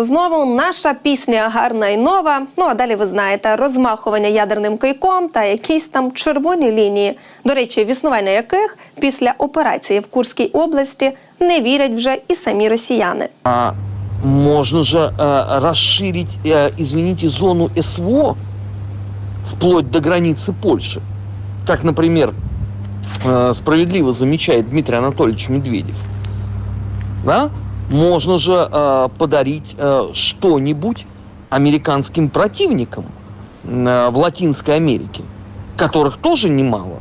Знову наша пісня гарна і нова. Ну а далі ви знаєте розмахування ядерним кийком та якісь там червоні лінії, до речі, в існування яких після операції в Курській області не вірять вже і самі росіяни. А можно же э, расширить, э, извините, зону СВО вплоть до границы Польши. Как, например, э, справедливо замечает Дмитрий Анатольевич Медведев. Да? Можно же э, подарить э, что-нибудь американским противникам э, в Латинской Америке, которых тоже немало.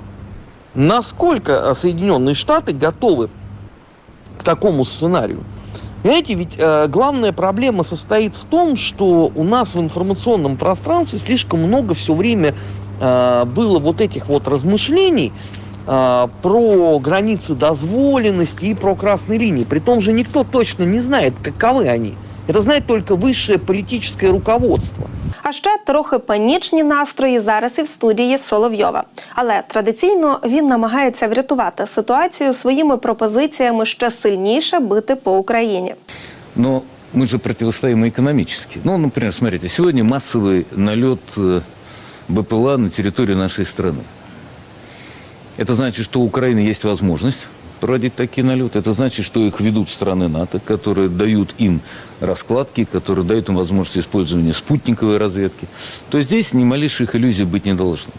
Насколько э, Соединенные Штаты готовы к такому сценарию? Понимаете, ведь э, главная проблема состоит в том, что у нас в информационном пространстве слишком много все время э, было вот этих вот размышлений про границы дозволенности и про красные линии. При том же никто точно не знает, каковы они. Это знает только высшее политическое руководство. А ще трохи панічні настрої зараз і в студії Соловйова. Але традиційно він намагається врятувати ситуацію своїми пропозиціями ще сильніше бити по Україні. Но мы же противостоим и экономически. Ну, например, смотрите, сегодня массовый налет э, БПЛА на территорию нашей страны. Это значит, что у Украины есть возможность проводить такие налеты. Это значит, что их ведут страны НАТО, которые дают им раскладки, которые дают им возможность использования спутниковой разведки. То есть здесь ни малейших иллюзий быть не должно.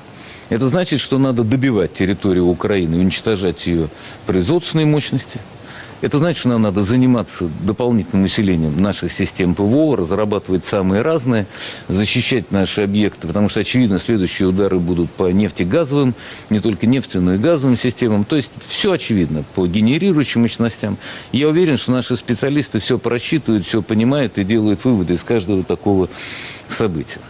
Это значит, что надо добивать территорию Украины, уничтожать ее производственные мощности. Это значит, что нам надо заниматься дополнительным усилением наших систем ПВО, разрабатывать самые разные, защищать наши объекты, потому что, очевидно, следующие удары будут по нефтегазовым, не только нефтяным, но и газовым системам. То есть все очевидно по генерирующим мощностям. Я уверен, что наши специалисты все просчитывают, все понимают и делают выводы из каждого такого события.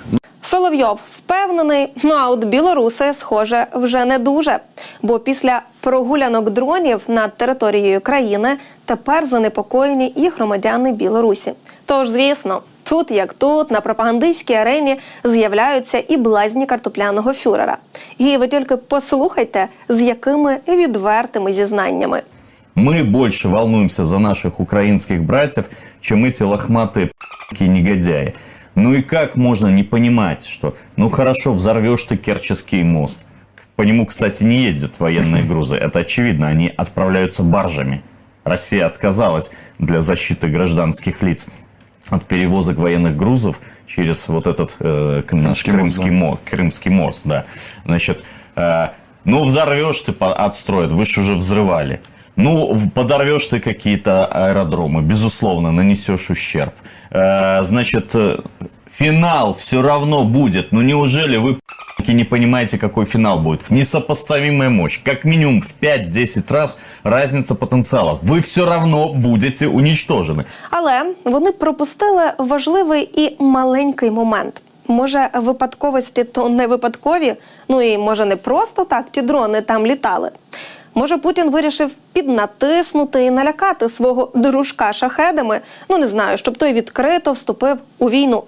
Соловйов впевнений, ну а от білоруси, схоже, вже не дуже. Бо після прогулянок дронів над територією країни тепер занепокоєні і громадяни Білорусі. Тож, звісно, тут як тут, на пропагандистській арені з'являються і блазні картопляного фюрера. І ви тільки послухайте, з якими відвертими зізнаннями. Мы больше волнуемся за наших украинских братьев, чем эти лохматые п***ки негодяи. Ну и как можно не понимать, что, ну хорошо, взорвешь ты Керченский мост. По нему, кстати, не ездят военные грузы. Это очевидно, они отправляются баржами. Россия отказалась для защиты гражданских лиц от перевозок военных грузов через вот этот э, наш Крымский, мост, Крымский мост, да. Значит, э, ну взорвешь ты, отстроят, вы же уже взрывали. Ну, в- подорвешь ты какие-то аэродромы, безусловно, нанесешь ущерб. Э, значит, э, финал все равно будет. Ну неужели вы п***ки, не понимаете, какой финал будет? Несопоставимая мощь. Как минимум в 5-10 раз разница потенциалов. Вы все равно будете уничтожены. Але вони пропустили важливий і маленький момент. Може, випадковості то не випадкові, ну і може не просто так ті дрони там літали. Може, Путін вирішив піднатиснути і налякати свого дружка шахедами. Ну не знаю, щоб той відкрито вступив у війну.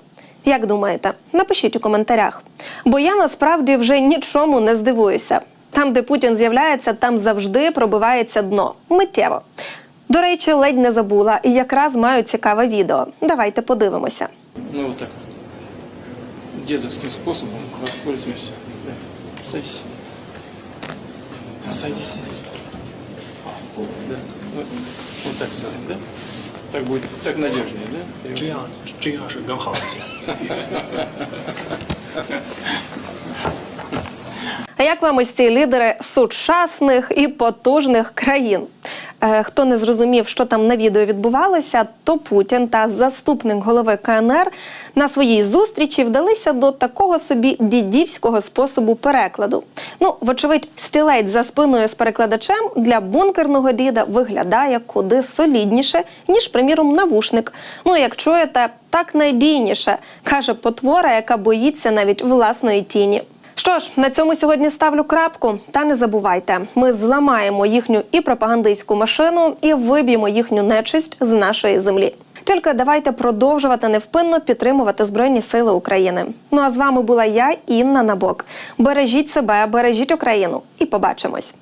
Як думаєте? Напишіть у коментарях. Бо я насправді вже нічому не здивуюся. Там, де Путін з'являється, там завжди пробивається дно миттєво. До речі, ледь не забула, і якраз маю цікаве відео. Давайте подивимося. Мы вот так вот дедовским способом воспользуемся. Да. Садись. Садись. Да. Вот, вот так ставим, да? Так будет, так надежнее, да? 这样这样是更好一些。 Як вам ось ці лідери сучасних і потужних країн? Е, хто не зрозумів, що там на відео відбувалося, то Путін та заступник голови КНР на своїй зустрічі вдалися до такого собі дідівського способу перекладу. Ну, вочевидь, стілець за спиною з перекладачем для бункерного діда виглядає куди солідніше, ніж, приміром, навушник. Ну, як чуєте, так надійніше, каже потвора, яка боїться навіть власної тіні. Що ж, на цьому сьогодні ставлю крапку. Та не забувайте, ми зламаємо їхню і пропагандистську машину, і виб'ємо їхню нечисть з нашої землі. Тільки давайте продовжувати невпинно підтримувати Збройні Сили України. Ну а з вами була я, Інна Набок. Бережіть себе, бережіть Україну, і побачимось.